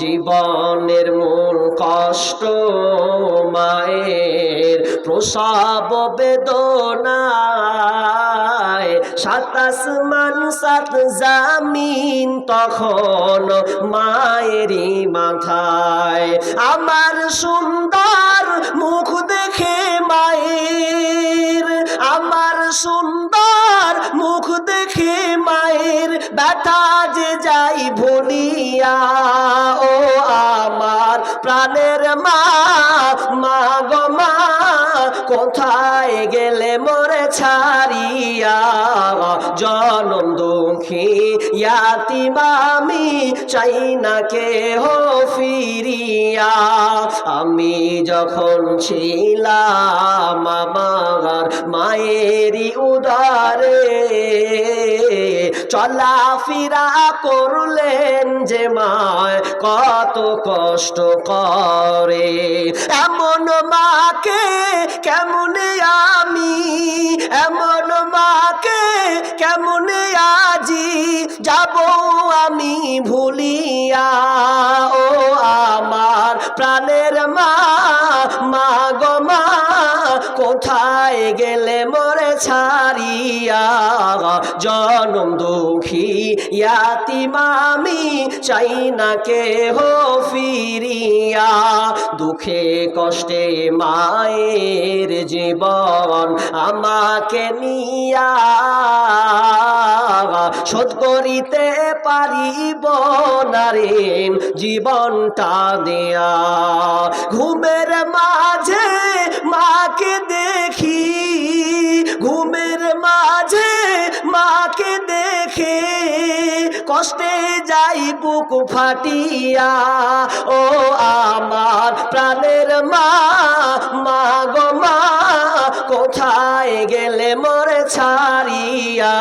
জীবনের মূল কষ্ট, মায়ের প্রসব বেদনায়। সাতাশ মান সাত জামিন তখন মায়েরই মাথায়। আমার সুন্দর মুখ দেখে ব্যথা যে যাই ভুলিয়া, ও আমার প্রাণের মা মা গো মা, কোথায় গেলে মরে ছাড়িয়া? জনম দুঃখী ইয়াতিমামি চাই না কে হো ফিরিয়া। আমি যখন ছিলাম আমার মায়েরই উদারে চলাফেরা করলেন যে মায় কত কষ্ট করে। এমন মাকে কেমনে আমি, এমন মাকে কেমনে আজি যাব আমি ভুলিয়া? ও আমার প্রাণের মা মা গো মা, কোথায় গেলে মরে ছাড়িয়া জনম দুঃখী, ইয়াতিমামি চাই না কে হো ফিরিয়া। দুঃখে কষ্টে মায়ের জীবন আমাকে নিয়া শোধ করিতে পারিব না জীবনটা দেয়া। ঘুমের মাঝে মাকে দেখি ঘুমের মাঝে মাকে দেখে কষ্টে যাই বুক ফাটিয়া, ও আমার প্রাণের মা মা গো মা, কোথায় গেলে মরে ছাড়িয়া?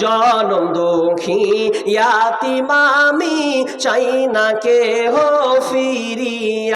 জনম দুঃখী ইয়াতিমামি চাই না কে হো ফিরিয়া।